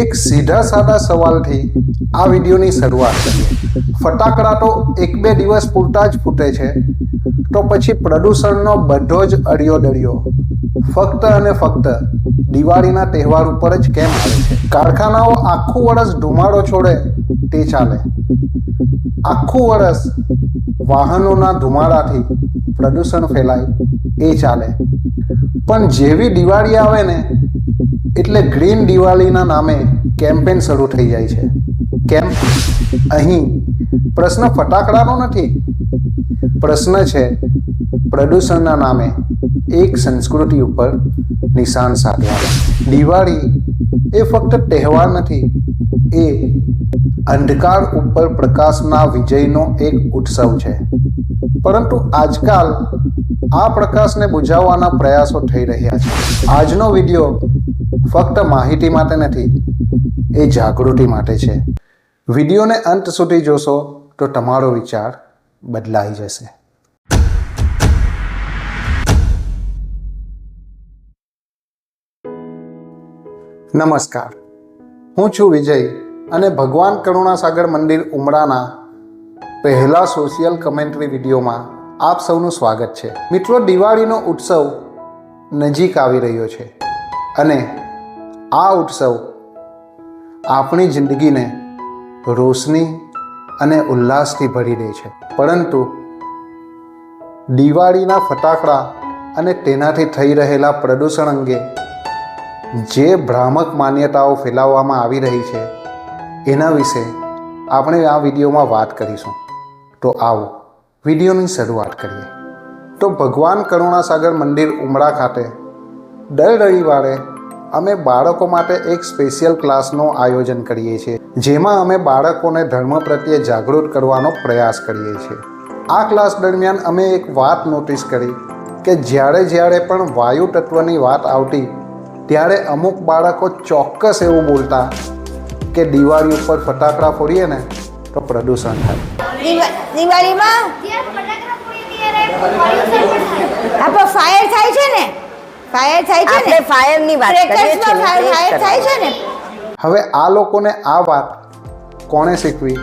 એક સીધા સાદા સવાલથી આ વિડીયોની શરૂઆત. કરીએ ફટાકડા તો એક બે દિવસ પૂરતા જ ફૂટે છે, તો પછી પ્રદૂષણનો બધો જ અડિયો દડિયો. ફક્ત અને ફક્ત દિવાળીના તહેવાર ઉપર જ કેમ આવે છે? કારખાનાઓ આખું વર્ષ ધુમાડો છોડે, તે ચાલે. આખું વર્ષ વાહનોના ધુમાડાથી પ્રદૂષણ ફેલાય, એ ચાલે. પણ જેવી દિવાળી આવે ને એટલે ગ્રીન દિવાળીના નામે કેમ્પેન શરૂ થઈ જાય છે. કેમ? અહીં પ્રશ્ન ફટાકડાનો નથી. પ્રશ્ન છે પ્રદૂષણના નામે એક સંસ્કૃતિ ઉપર નિશાન સાધવા દિવાળી એ ફક્ત તહેવાર નથી, એ અંધકાર ઉપર પ્રકાશના વિજયનો એક ઉત્સવ છે. પરંતુ આજકાલ આ પ્રકાશને બુઝાવવાના પ્રયાસો થઈ રહ્યા છે. આજનો વીડિયો ફક્ત માહિતી માટે નથી, એ જાગૃતિ માટે છે. વિડીયોને અંત સુધી જોશો તો તમારો વિચાર બદલાઈ જશે. નમસ્કાર. હું છું વિજય અને ભગવાન કરુણાસાગર મંદિર ઉમરાના પહેલા સોશિયલ કમેન્ટ્રી વિડીયોમાં આપ સૌનું સ્વાગત છે. મિત્રો, દિવાળીનો ઉત્સવ નજીક આવી રહ્યો છે અને આ ઉત્સવ આપણી જિંદગીને રોશની અને ઉલ્લાસથી ભરી દે છે. પરંતુ દિવાળીના ફટાકડા અને તેનાથી થઈ રહેલા પ્રદૂષણ અંગે જે ભ્રામક માન્યતાઓ ફેલાવવામાં આવી રહી છે, એના વિશે આપણે આ વિડીયોમાં વાત કરીશું. તો આવો, વિડીયોની શરૂઆત કરીએ. તો ભગવાન કરુણાસાગર મંદિર ઉમરા ખાતે દર રવિવારે અમે બાળકો માટે એક સ્પેશિયલ ક્લાસનું આયોજન કરીએ છીએ જેમાં અમે બાળકોને ધર્મ પ્રત્યે જાગૃત કરવાનો પ્રયાસ કરીએ છીએ. આ ક્લાસ દરમિયાન અમે એક વાત નોટિસ કરી કે જ્યારે જ્યારે પણ વાયુ તત્વની વાત આવતી ત્યારે અમુક બાળકો ચોક્કસ એવું બોલતા કે દિવાળી ઉપર ફટાકડા ફોડીએ ને તો પ્રદૂષણ થાય. દિવા- દિવાળીમાં? આપણો ફાયર થાય છે ને? ફાયર થાય છે ને? ફાયરની વાત કરીએ છીએ ફાયર થાય છે ને? હવે આ લોકોને આ વાત કોણે શીખવી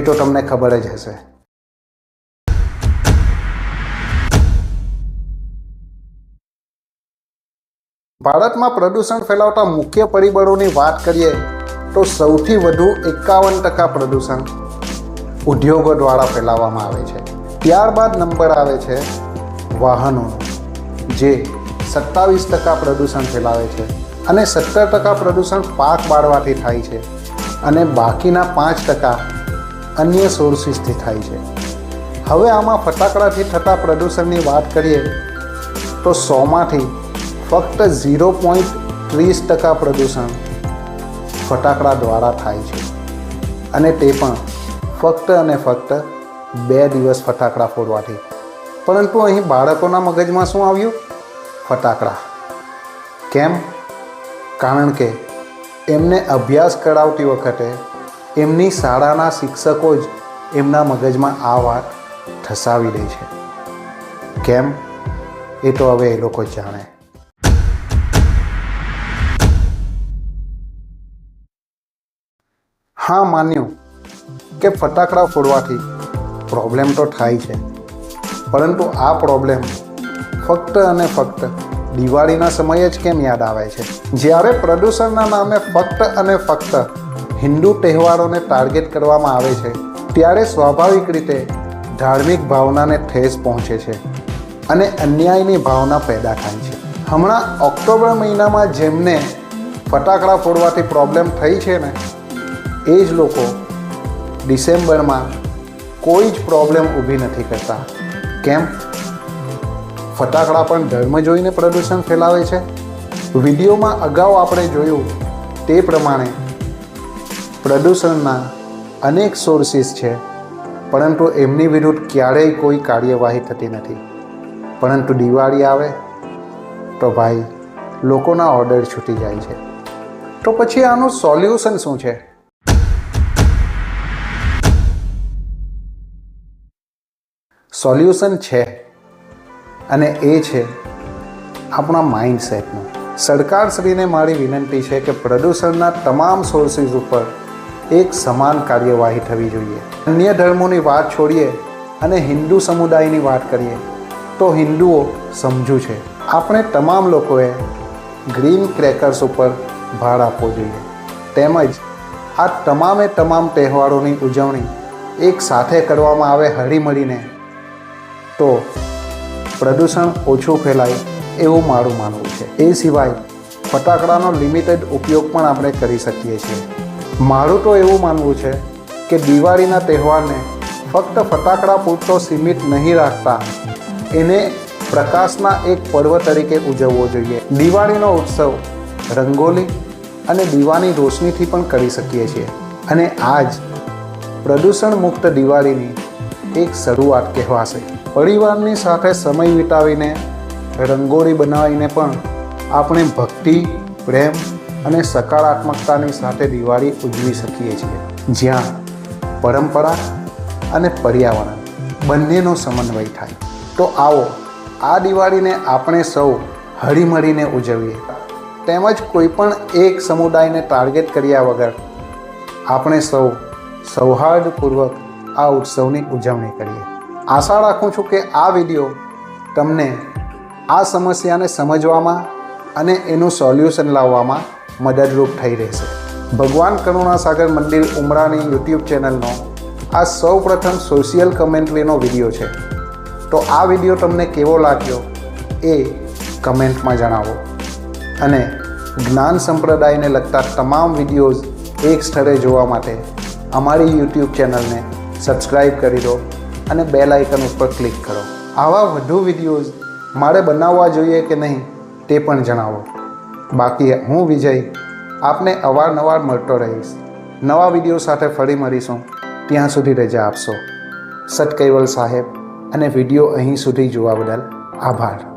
એ તો તમને ખબર જ હશે. ભારતમાં પ્રદૂષણ ફેલાવતા મુખ્ય પરિબળોની વાત કરીએ તો સૌથી વધુ એકાવન ટકા પ્રદૂષણ ઉદ્યોગો દ્વારા ફેલાવવામાં આવે છે. ત્યારબાદ નંબર આવે છે વાહનોનો જે સત્તાવીસ ટકા પ્રદૂષણ ફેલાવે છે અને સત્તર ટકા પ્રદૂષણ પાક બાળવાથી થાય છે અને બાકીના પાંચ ટકા અન્ય સોર્સિસથી થાય છે. હવે આમાં ફટાકડાથી થતા પ્રદૂષણની વાત કરીએ તો સોમાંથી ફક્ત ઝીરો પોઈન્ટ ત્રીસ ટકા પ્રદૂષણ ફટાકડા દ્વારા થાય છે અને તે પણ ફક્ત અને ફક્ત બે દિવસ ફટાકડા ફોડવાથી. પરંતુ અહીં બાળકોના મગજમાં શું આવ્યું? ફટાકડા. કેમ? કારણ કે એમને અભ્યાસ કરાવતી વખતે એમની શાળાના શિક્ષકો જ એમના મગજમાં આ વાત ઠસાવી દે છે. કેમ? એ તો હવે એ લોકો જાણે. હા, માન્યું કે ફટાકડા ફોડવાથી પ્રોબ્લેમ તો થાય છે. પરંતુ આ પ્રોબ્લેમ ફક્ત અને ફક્ત દિવાળીના સમયે જ કેમ યાદ આવે છે? જ્યારે પ્રદૂષણના નામે ફક્ત અને ફક્ત હિન્દુ તહેવારોને ટાર્ગેટ કરવામાં આવે છે, ત્યારે સ્વાભાવિક રીતે ધાર્મિક ભાવનાને ઠેસ પહોંચે છે અને અન્યાયની ભાવના પેદા થાય છે. હમણાં ઓક્ટોબર મહિનામાં જેમને ફટાકડા ફોડવાથી પ્રોબ્લેમ થઈ છે ને, એ જ લોકો ડિસેમ્બરમાં કોઈ જ પ્રોબ્લેમ ઊભી નથી કરતા. કેમ? ફટાકડા પણ ધર્મ જોઈને પ્રદૂષણ ફેલાવે છે. વિડીયોમાં અગાઉ આપણે જોયું તે પ્રમાણે પ્રદૂષણના અનેક સોર્સિસ છે, પરંતુ એમની વિરુદ્ધ ક્યારેય કોઈ કાર્યવાહી થતી નથી. પરંતુ દિવાળી આવે તો ભાઈ, લોકોના ઓર્ડર છૂટી જાય છે. તો પછી આનું સોલ્યુશન શું છે? સોલ્યુશન છે. અને એ છે આપણા માઇન્ડસેટનું સરકારશ્રીને મારી વિનંતી છે કે પ્રદૂષણના તમામ સોર્સિસ ઉપર એક સમાન કાર્યવાહી થવી જોઈએ. અન્ય ધર્મોની વાત છોડીએ અને હિન્દુ સમુદાયની વાત કરીએ, તો હિન્દુઓ સમજુ છે. આપણે તમામ લોકોએ ગ્રીન ક્રેકર્સ ઉપર ભાર આપવો જોઈએ. તેમજ આ તમામે તમામ તહેવારોની ઉજવણી એક સાથે કરવામાં આવે હળીમળીને, તો પ્રદૂષણ ઓછું ફેલાય એવું મારું માનવું છે. એ સિવાય ફટાકડાનો લિમિટેડ ઉપયોગ પણ આપણે કરી શકીએ છીએ. મારું તો એવું માનવું છે કે દિવાળીના તહેવારને ફક્ત ફટાકડા પૂરતો સીમિત નહીં રાખતા, એને પ્રકાશના એક પર્વ તરીકે ઉજવવો જોઈએ. દિવાળીનો ઉત્સવ રંગોલી અને દીવાની રોશનીથી પણ કરી શકીએ છીએ. અને આજ પ્રદૂષણ મુક્ત દિવાળીની એક શરૂઆત કહેવાશે. પરિવારની સાથે સમય વિતાવીને, રંગોળી બનાવીને પણ આપણે ભક્તિ, પ્રેમ અને સકારાત્મકતાની સાથે દિવાળી ઉજવી શકીએ છીએ. જ્યાં પરંપરા અને પર્યાવરણ બંનેનો સમન્વય થાય. તો આવો, આ દિવાળીને આપણે સૌ હળીમળીને ઉજવીએ. તેમજ કોઈપણ એક સમુદાયને ટાર્ગેટ કર્યા વગર આપણે સૌ સૌહાર્દપૂર્વક આ ઉત્સવની ઉજવણી કરીએ. આશા રાખું છું કે આ વીડિયો તમને આ સમસ્યાને સમજવામાં અને એનું સોલ્યુશન લાવવામાં મદદરૂપ થઈ રહેશે. ભગવાન કરુણાસાગર મંદિર ઉમરાની યુટ્યુબ ચેનલનો આ સૌ પ્રથમ સોશિયલ કમેન્ટ્રીનો વીડિયો છે. તો આ વીડિયો તમને કેવો લાગ્યો એ કમેન્ટમાં જણાવો. અને જ્ઞાન સંપ્રદાયને લગતા તમામ વિડીયોઝ એક સ્થળે જોવા માટે અમારી યુટ્યુબ ચેનલને સબસ્ક્રાઈબ કરી દો. અને બેલ આઇકન ઉપર ક્લિક કરો. આવા વધુ વિડીયોઝ મારે બનાવવા જોઈએ કે નહીં તે પણ જણાવો. બાકી હું વિજય, આપને અવારનવાર મળતો રહીશ. નવા વીડિયો સાથે ફરી મળીશું. ત્યાં સુધી રજા આપશો. સત કૈવલ સાહેબ અને વીડિયો અહીં સુધી જોવા બદલ આભાર.